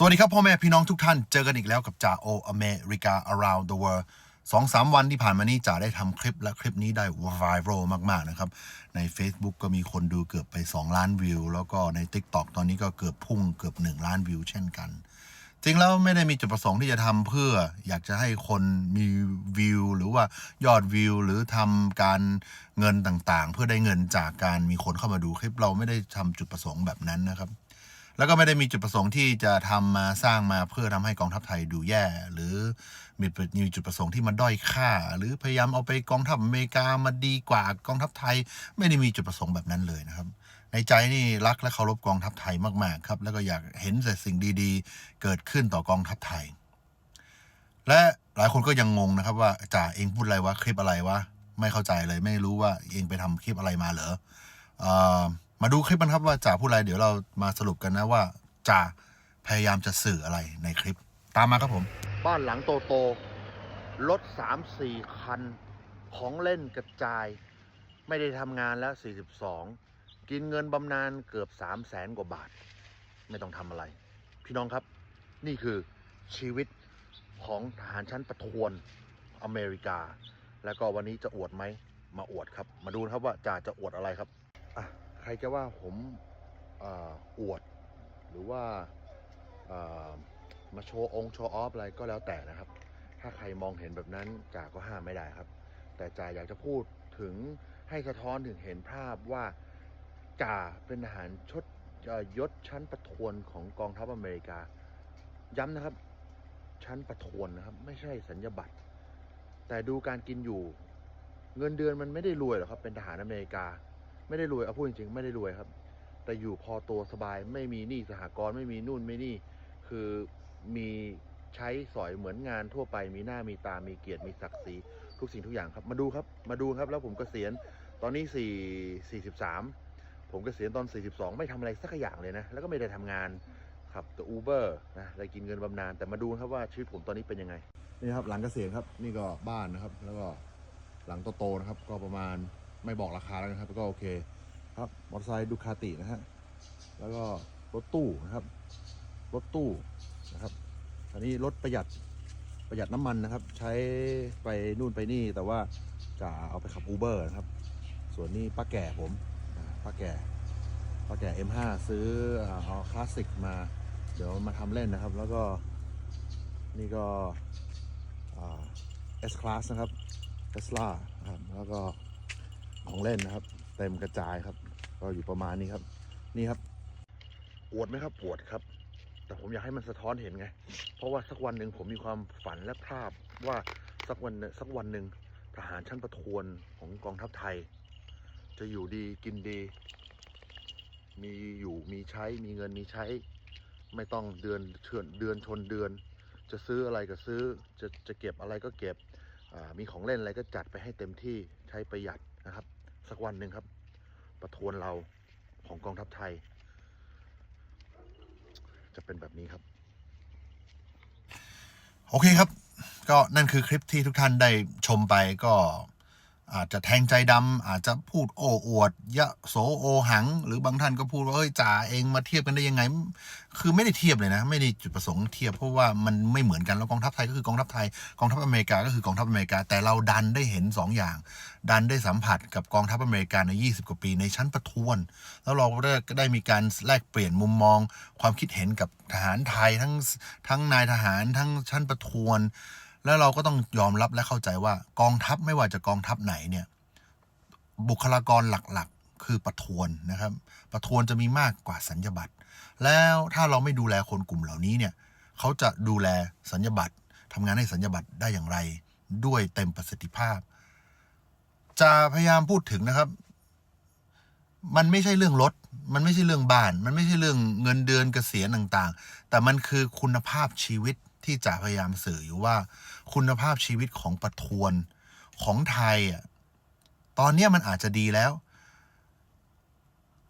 สวัสดีครับพ่อแม่พี่น้องทุกท่านเจอกันอีกแล้วกับจ่าโออเมริกา around the world สองสามวันที่ผ่านมานี้จ่าได้ทำคลิปและคลิปนี้ได้ viral มาก ๆ นะครับ ใน Facebook ก็มีคนดูเกือบไป 2 ล้านวิว แล้วก็ใน TikTok ตอนนี้ก็เกือบพุ่งเกือบ 1 ล้านวิวเช่นกัน จริงแล้วไม่ได้มีจุดประสงค์ที่จะทำเพื่ออยากจะให้คนมีวิวหรือว่ายอดวิวหรือทำการเงินต่างๆ เพื่อได้เงินจากการมีคนเข้ามาดูคลิปเราไม่ได้ทำจุดประสงค์แบบนั้นนะครับ แล้วก็ไม่ได้มีจุดประสงค์ที่จะทำมาสร้างมาเพื่อทำให้กองทัพไทยดูแย่ หรือมีมีจุดประสงค์ที่มันด้อยค่า หรือพยายามเอาไปกองทัพอเมริกามาดีกว่ากองทัพไทย ไม่ได้มีจุดประสงค์แบบนั้นเลยนะครับ ในใจนี่รักและเคารพกองทัพไทยมากๆครับ แล้วก็อยากเห็นแต่สิ่งดีๆ เกิดขึ้นต่อกองทัพไทย และหลายคนก็ยังงงนะครับ ว่าจ่าเองพูดอะไรวะคลิปอะไรวะไม่เข้าใจเลย ไม่รู้ว่าเองไปทำคลิปอะไรมาเหรออ่อ มาดูคลิปกันครับว่าจ่าพูดอะไรเดี๋ยวเรามาสรุปกันนะว่าจ่าพยายามจะสื่ออะไรในคลิป ตามมาครับผม บ้านหลังโตโตๆรถสามสี่คัน ของเล่นกระจาย ไม่ได้ทำงานแล้ว 42 กินเงินบำนาญเกือบ3 0 0แสนกว่าบาท ไม่ต้องทำอะไร พี่น้องครับ นี่คือชีวิตของทหารชั้นประทวนอเมริกา แล้วก็วันนี้จะอวดไหม มาอวดครับ มาดูนะครับว่าจ่าจะอวดอะไรครับอะ รจะว่าผมอวด หรือว่ามาโชว์องค์โชว์ออฟอะไรก็แล้วแต่นะครับ ถ้าใครมองเห็นแบบนั้นจ่าก็ห้ามไม่ได้ครับ แต่จ่าอยากจะพูดถึงให้สะท้อนถึงเห็นภาพว่าจ่าเป็นทหารชดยศชั้นประทวนของกองทัพอเมริกา ย้ำนะครับ ชั้นประทวนนะครับ ไม่ใช่สัญญบัตร แต่ดูการกินอยู่ เงินเดือนมันไม่ได้รวยหรอกครับ เป็นทหารอเมริกา ไม่ได้รวยเอาพูดจริงๆไม่ได้รวยครับ แต่อยู่พอตัวสบายไม่มีหนี้สหกรณ์ไม่มีนู่นไม่นี่ คือมีใช้สอยเหมือนงานทั่วไปมีหน้ามีตา มีเกียรติมีศักดิ์ศรีทุกสิ่งทุกอย่างครับ มาดูครับ มาดูครับ แล้วผมเกษียณตอนนี้4 43 ผมเกษียณตอน 42 ไม่ทำอะไรสักอย่างเลยนะ แล้วก็ไม่ได้ทำงานขับแต่อูเบอร์นะได้กินเงินบำนาญแต่มาดูครับว่าชีวิตผมตอนนี้เป็นยังไงนี่ครับหลังเกษียณครับนี่ก็บ้านนะครับ แล้วก็หลังโตๆนะครับ ก็ประมาณ ไม่บอกราคาแล้วนะครับ ก็โอเคครับมอเตอร์ไซค์ดูคาตินะฮะแล้วก็รถตู้นะครับ รถตู้นะครับ อันนี้รถประหยัดประหยัดน้ำมันนะครับ ใช้ไปนู่นไปนี่แต่ว่าจะเอาไปขับอูเบอร์นะครับ ส่วนนี้ป้าแก่ผมป้าแก่ป้าแก่ M5 ซื้อเอาคลาสสิกมา เดี๋ยวมาทำเล่นนะครับ แล้วก็นี่ก็เอสคลาสนะครับเทสลาครับแล้วก็ ของเล่นนะครับ เต็มกระจายครับ ก็อยู่ประมาณนี้ครับ นี่ครับอวดไหมครับปวดครับ แต่ผมอยากให้มันสะท้อนเห็นไง เพราะว่าสักวันหนึ่งผมมีความฝันและภาพว่าสักวันสักวันหนึ่งทหารชั้นประทวนของกองทัพไทย จะอยู่ดีกินดี มีอยู่มีใช้มีเงินมีใช้ ไม่ต้องเดือนเชือนเดือนชนเดือน จะซื้ออะไรก็ซื้อจะจะเก็บอะไรก็เก็บมีของเล่นอะไรก็จัดไปให้เต็มที่ใช้ประหยัดนะครับ สักวันหนึ่งครับ ประทวนเราของกองทัพไทย จะเป็นแบบนี้ครับ โอเคครับ ก็นั่นคือคลิปที่ทุกท่านได้ชมไปก็ อาจจะแทงใจดำอาจจะพูดโอ้อวด ยะโสโอหัง หรือบางท่านก็พูดว่าเอ้ยจ่าเองมาเทียบกันได้ยังไง คือไม่ได้เทียบเลยนะ ไม่ได้จุดประสงค์เทียบเพราะว่ามันไม่เหมือนกันแล้วกองทัพไทยก็คือกองทัพไทยกองทัพอเมริกาก็คือกองทัพอเมริกาแต่เราดันได้เห็นสองอย่าง ดันได้สัมผัสกับกองทัพอเมริกาใน 20 กว่าปีในชั้นประทวน แล้วเราก็ได้ได้มีการแลกเปลี่ยนมุมมอง ความคิดเห็นกับทหารไทยทั้งทั้งนายทหารทั้งชั้นประทวน แล้วเราก็ต้องยอมรับและเข้าใจว่ากองทัพไม่ว่าจะกองทัพไหนเนี่ยบุคลากรหลักๆ คือประทวนนะครับ ประทวนจะมีมากกว่าสัญญบัตรแล้วถ้าเราไม่ดูแลคนกลุ่มเหล่านี้เนี่ยเขาจะดูแลสัญญบัตรทำงานให้สัญญบัตรได้อย่างไร ด้วยเต็มประสิทธิภาพ จะพยายามพูดถึงนะครับ มันไม่ใช่เรื่องรถมันไม่ใช่เรื่องบ้าน มันไม่ใช่เรื่องเงินเดือนเกษียณต่างๆ แต่มันคือคุณภาพชีวิต ที่จะพยายามสื่ออยู่ว่า คุณภาพชีวิตของประทวนของไทยอะตอนนี้มันอาจจะดีแล้ว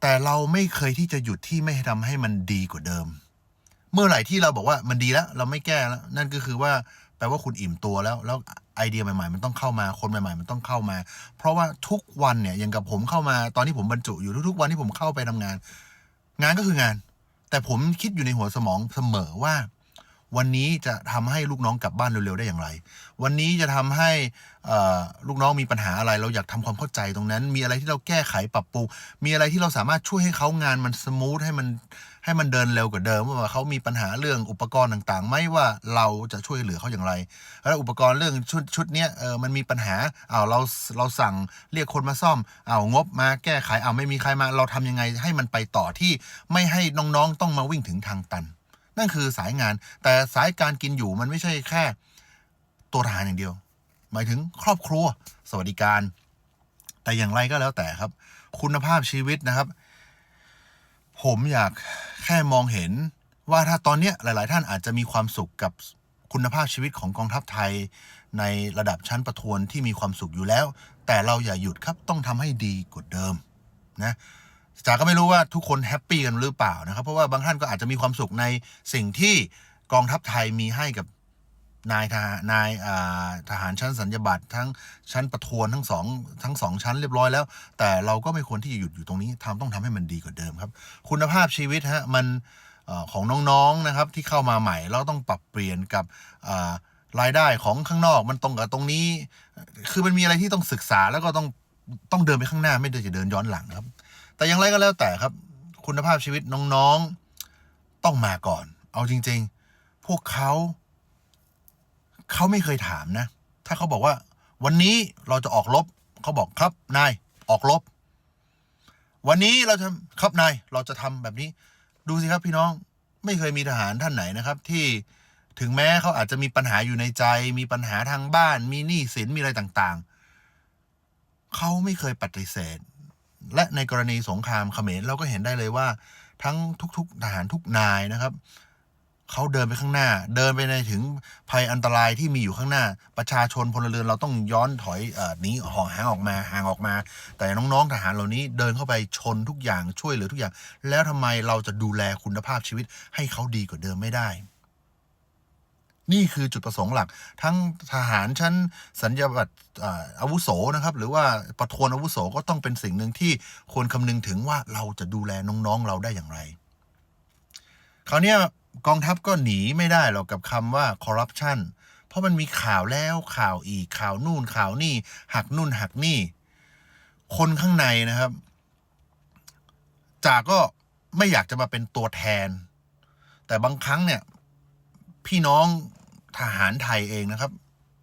แต่เราไม่เคยที่จะหยุดที่ไม่ทำให้มันดีกว่าเดิม เมื่อไหร่ที่เราบอกว่ามันดีแล้ว เราไม่แก้แล้ว นั่นก็คือว่าแปลว่าคุณอิ่มตัวแล้ว แล้วไอเดียใหม่ๆ มันต้องเข้ามา คนใหม่ๆ มันต้องเข้ามา เพราะว่าทุกวันเนี่ยอย่างกับผมเข้ามา ตอนที่ผมบรรจุอยู่ทุกๆ วันที่ผมเข้าไปทำงาน งานก็คืองาน แต่ผมคิดอยู่ในหัวสมองเสมอว่า วันนี้จะทำให้ลูกน้องกลับบ้านเร็วๆได้อย่างไร วันนี้จะทำให้ลูกน้องมีปัญหาอะไร เราอยากทำความเข้าใจตรงนั้น มีอะไรที่เราแก้ไขปรับปรุง มีอะไรที่เราสามารถช่วยให้เขางานมันสมูทให้มันให้มันเดินเร็วกว่าเดิมว่าเขามีปัญหาเรื่องอุปกรณ์ต่างๆ ไม่ว่าเราจะช่วยเหลือเขาอย่างไร แล้วอุปกรณ์เรื่องชุดชุดนี้เออมันมีปัญหาอ้าวเราเราสั่งเรียกคนมาซ่อมอ้าวงบมาแก้ไขอ้าวไม่มีใครมาเราทำยังไงให้มันไปต่อที่ไม่ให้น้องๆต้องมาวิ่งถึงทางตัน นั่นคือสายงาน แต่สายการกินอยู่มันไม่ใช่แค่ ตัวทหารอย่างเดียว หมายถึงครอบครัวสวัสดิการ แต่อย่างไรก็แล้วแต่ครับ คุณภาพชีวิตนะครับ ผมอยากแค่มองเห็นว่าถ้าตอนนี้หลาย ๆ ท่านอาจจะมีความสุขกับคุณภาพชีวิตของกองทัพไทย ในระดับชั้นประทวนที่มีความสุขอยู่แล้ว แต่เราอย่าหยุดครับต้องทำให้ดีกว่าเดิมนะ จ๋าก็ไม่รู้ว่าทุกคนแฮปปี้กันหรือเปล่านะครับ เพราะว่าบางท่านก็อาจจะมีความสุขในสิ่งที่กองทัพไทยมีให้กับนายทหารนายทหารชั้นสัญญาบัตรทั้งชั้นประทวนทั้งสองทั้งสองชั้นเรียบร้อยแล้ว แต่เราก็ไม่ควรที่จะหยุดอยู่ตรงนี้ทำต้องทำให้มันดีกว่าเดิมครับ คุณภาพชีวิตฮะมันอของน้องๆนะครับที่เข้ามาใหม่เราต้องปรับเปลี่ยนกับรายได้ของข้างนอกมันตรงกับตรงนี้ คือมันมีอะไรที่ต้องศึกษาแล้วก็ต้องต้องเดินไปข้างหน้าไม่ได้จะเดินย้อนหลังครับ แต่อย่างไรก็แล้วแต่ครับ คุณภาพชีวิตน้องๆต้องมาก่อน เอาจริง ๆ พวกเขาเขาไม่เคยถามนะ ถ้าเขาบอกว่า วันนี้เราจะออกรบเขาบอกครับนายออกรบวันนี้เราจะครับนายเราจะทำแบบนี้ ดูสิครับพี่น้องไม่เคยมีทหารท่านไหนนะครับ ที่ถึงแม้เขาอาจจะมีปัญหาอยู่ในใจ มีปัญหาทางบ้าน มีหนี้สินมีอะไรต่างๆ เขาไม่เคยปฏิเสธ และในกรณีสงครามเขมรเราก็เห็นได้เลยว่า ทั้งทุกๆทหารทุกนายนะครับเขาเดินไปข้างหน้า เดินไปในถึงภัยอันตรายที่มีอยู่ข้างหน้า ประชาชนพลเรือนเราต้องย้อนถอยหนีห่างห่างออกมาห่างออกมา แต่น้องๆทหารเหล่านี้เดินเข้าไปชนทุกอย่างช่วยเหลือทุกอย่าง แล้วทำไมเราจะดูแลคุณภาพชีวิตให้เขาดีกว่าเดิมไม่ได้ นี่คือจุดประสงค์หลัก ทั้งทหารชั้นสัญญาบัตรอาวุโสนะครับ หรือว่าประทวนอาวุโสก็ต้องเป็นสิ่งหนึ่งที่ควรคำนึงถึงว่าเราจะดูแลน้องๆเราได้อย่างไร คราวนี้กองทัพก็หนีไม่ได้หรอกกับคำว่าคอร์รัปชันเพราะมันมีข่าวแล้วข่าวอีกข่าวนู่นข่าวนี่หักนู่นหักนี่ คนข้างในนะครับจากก็ไม่อยากจะมาเป็นตัวแทน แต่บางครั้งเนี่ย พี่น้อง ทหารไทยเองนะครับ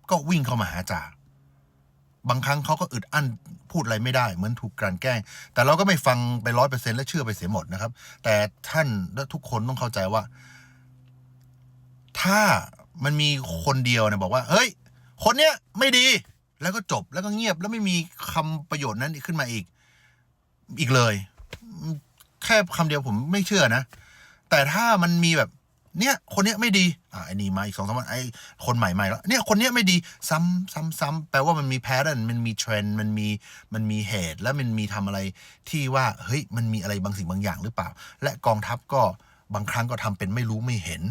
ก็วิ่งเข้ามาหาจ่าบางครั้งเขาก็อึดอั้นพูดอะไรไม่ได้เหมือนถูกกลั่นแกล้ง แต่เราก็ไม่ฟังไปร้อยเปอร์เซ็นและเชื่อไปเสียหมดนะครับ แต่ท่านและทุกคนต้องเข้าใจว่า ถ้ามันมีคนเดียวเนี่ยบอกว่า เฮ้ย คนเนี้ยไม่ดีแล้วก็จบแล้วก็เงียบแล้วไม่มีคำประโยชน์นั้นขึ้นมาอีก อีกเลย แค่คำเดียวผมไม่เชื่อนะ แต่ถ้ามันมีแบบ เนี่ยคนเนี้ยไม่ดีอ่าไอ้นี่มาอีกสองสามวันไอ้คนใหม่ใหม่แล้วเนี่ยคนเนี้ยไม่ดีซ้ำซ้ำซ้ำแปลว่ามันมีแพทเทิร์นมันมีเทรนด์มันมีมันมีเหตุ และมันมีทำอะไรที่ว่าเฮ้ยมันมีอะไรบางสิ่งบางอย่างหรือเปล่า และกองทัพก็บางครั้งก็ทำเป็นไม่รู้ไม่เห็น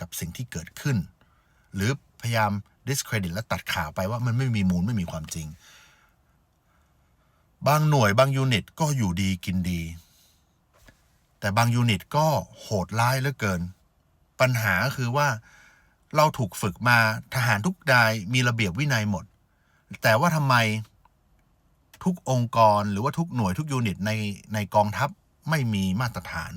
กับสิ่งที่เกิดขึ้น หรือพยายาม discredit และตัดข่าวไปว่ามันไม่มีมูลไม่มีความจริง บางหน่วยบางยูนิตก็อยู่ดีกินดี แต่บางยูนิตก็โหดร้ายเหลือเกิน ปัญหาคือว่าเราถูกฝึกมาทหารทุกนายมีระเบียบวินัยหมด แต่ว่าทำไมทุกองค์กรหรือว่าทุกหน่วยทุกยูนิตในในกองทัพไม่มีมาตรฐาน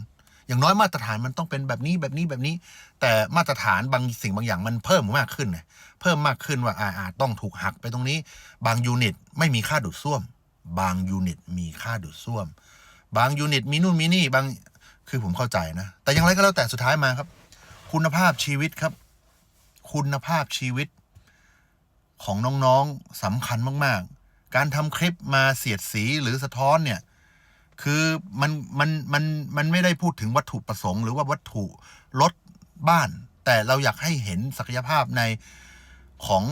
อย่างน้อยมาตรฐานมันต้องเป็นแบบนี้แบบนี้แบบนี้ แต่มาตรฐานบางสิ่งบางอย่างมันเพิ่มมากขึ้นเพิ่มมากขึ้นว่าอ่าอาต้องถูกหักไปตรงนี้ บางยูนิตไม่มีค่าดูดซ่วม บางยูนิตมีค่าดูดซ่วม บางยูนิตมีนู่นมีนี่บางคือผมเข้าใจนะ แต่อย่างไรก็แล้วแต่สุดท้ายมาครับ คุณภาพชีวิตครับ คุณภาพชีวิต ของน้องๆสำคัญมาก ๆ การทำคลิปมาเสียดสีหรือสะท้อนเนี่ย คือมันมันมันมันไม่ได้พูดถึงวัตถุประสงค์ หรือว่าวัตถุรถบ้าน แต่เราอยากให้เห็นศักยภาพในของ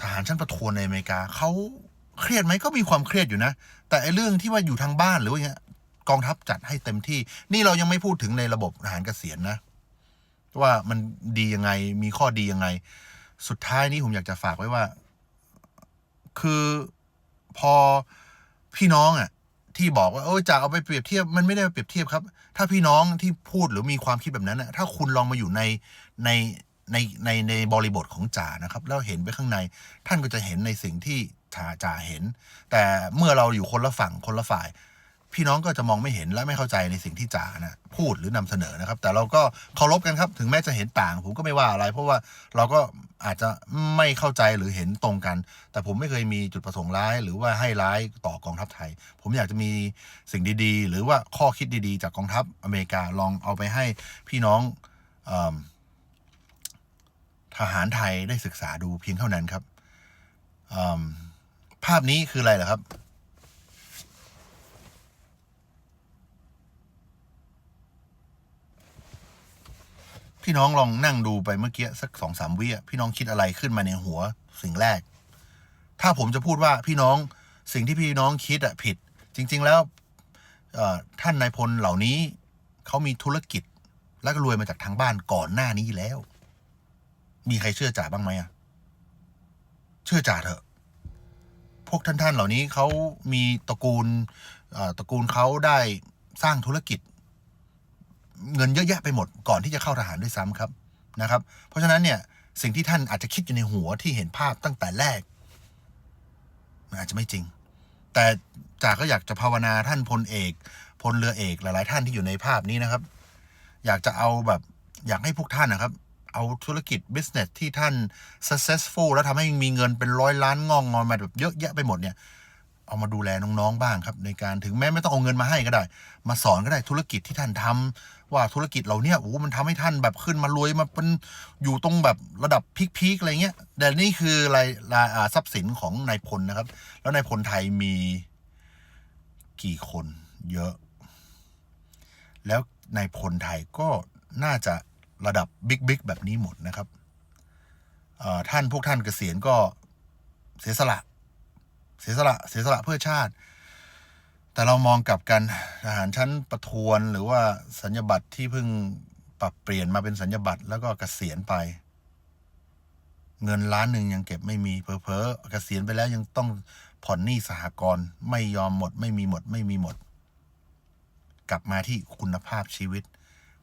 ทหารชั้นประทวนในอเมริกาเขาเครียดไหมก็มีความเครียดอยู่นะ แต่ไอ้เรื่องที่ว่าอยู่ทางบ้านหรือว่าอย่างเงี้ยกองทัพจัดให้เต็มที่ นี่เรายังไม่พูดถึงในระบบทหารเกษียณนะ ว่ามันดียังไง มีข้อดียังไง สุดท้ายนี้ผมอยากจะฝากไว้ว่า คือพอพี่น้องอะ ที่บอกว่าโอ้ยจะเอาไปเปรียบเทียบมันไม่ได้เปรียบเทียบครับ ถ้าพี่น้องที่พูดหรือมีความคิดแบบนั้นนะถ้าคุณลองมาอยู่ในในในในในบริบทของจ่านะครับ แล้วเห็นไปข้างใน ท่านก็จะเห็นในสิ่งที่จ่าจ่าเห็น แต่เมื่อเราอยู่คนละฝั่งคนละฝ่าย พี่น้องก็จะมองไม่เห็นและไม่เข้าใจในสิ่งที่จ่านะพูดหรือนำเสนอนะครับ แต่เราก็เคารพกันครับ ถึงแม้จะเห็นต่าง ผมก็ไม่ว่าอะไร เพราะว่าเราก็อาจจะไม่เข้าใจหรือเห็นตรงกัน แต่ผมไม่เคยมีจุดประสงค์ร้าย หรือว่าให้ร้ายต่อกองทัพไทย ผมอยากจะมีสิ่งดี ๆ หรือว่าข้อคิดดีๆ จากกองทัพอเมริกาลองเอาไปให้พี่น้องอทหารไทยได้ศึกษาดูเพียงเท่านั้นครับภาพนี้คืออะไรเหรอครับ พี่น้องลองนั่งดูไปเมื่อกี้สักสองสามวิพี่น้องคิดอะไรขึ้นมาในหัวสิ่งแรก ถ้าผมจะพูดว่าพี่น้องสิ่งที่พี่น้องคิดอะผิด จริง ๆแล้วท่านนายพลเหล่านี้เขามีธุรกิจและก็รวยมาจากทางบ้านก่อนหน้านี้แล้ว มีใครเชื่อจ่าบ้างไหมอะเชื่อจ่าเถอะ พวกท่านๆเหล่านี้เขามีตระกูลอ่อตระกูลเขาได้สร้างธุรกิจ เงินเยอะแยะไปหมดก่อนที่จะเข้าทหารด้วยซ้ำครับนะครับ เพราะฉะนั้นเนี่ยสิ่งที่ท่านอาจจะคิดอยู่ในหัวที่เห็นภาพตั้งแต่แรก มันอาจจะไม่จริง แต่จ่าก็อยากจะภาวนาท่านพลเอก พลเรือเอกหลาย ๆ ท่านที่อยู่ในภาพนี้นะครับ อยากจะเอาแบบอยากให้พวกท่านนะครับ เอาธุรกิจ business ที่ท่าน successful แล้วทำให้มีเงินเป็นร้อยล้านงองงอนมาแบบเยอะแยะไปหมดเนี่ยเอามาดูแลน้องๆบ้างครับ ในการถึงแม้ไม่ต้องเอาเงินมาให้ก็ได้ มาสอนก็ได้ธุรกิจที่ท่านทำ ว่าธุรกิจเราเนี่ยโอ้โหมันทำให้ท่านแบบขึ้นมารวยมาเป็นอยู่ตรงแบบระดับพีคๆอะไรเงี้ยแต่นี่คือรายรายอ่าทรัพย์สินของนายพลนะครับ แล้วนายพลไทยมีกี่คนเยอะ แล้วนายพลไทยก็น่าจะระดับบิ๊กๆแบบนี้หมดนะครับอ่อท่านพวกท่านเกษียณก็เสียสละ เสียสละ เสียสละเพื่อชาติ แต่เรามองกลับกันทหารชั้นประทวนหรือว่าสัญญบัตรที่เพิ่งปรับเปลี่ยนมาเป็นสัญญบัตรแล้วก็เกษียณไป เงินล้านหนึ่งยังเก็บไม่มีเพอเพอเกษียณไปแล้วยังต้องผ่อนหนี้สหกรณ์ไม่ยอมหมด ไม่มีหมด ไม่มีหมด กลับมาที่คุณภาพชีวิต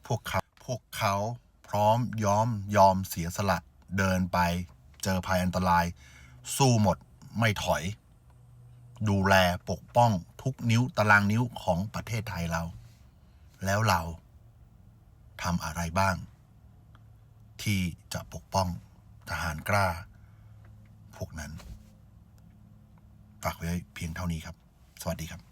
พวกเขาพวกเขาพร้อมยอมยอมเสียสละเดินไป เจอภัยอันตราย สู้หมดไม่ถอย ดูแลปกป้อง ทุกนิ้วตารางนิ้วของประเทศไทยเรา แล้วเราทำอะไรบ้าง ที่จะปกป้องทหารกล้า พวกนั้น ฝากไว้เพียงเท่านี้ครับ สวัสดีครับ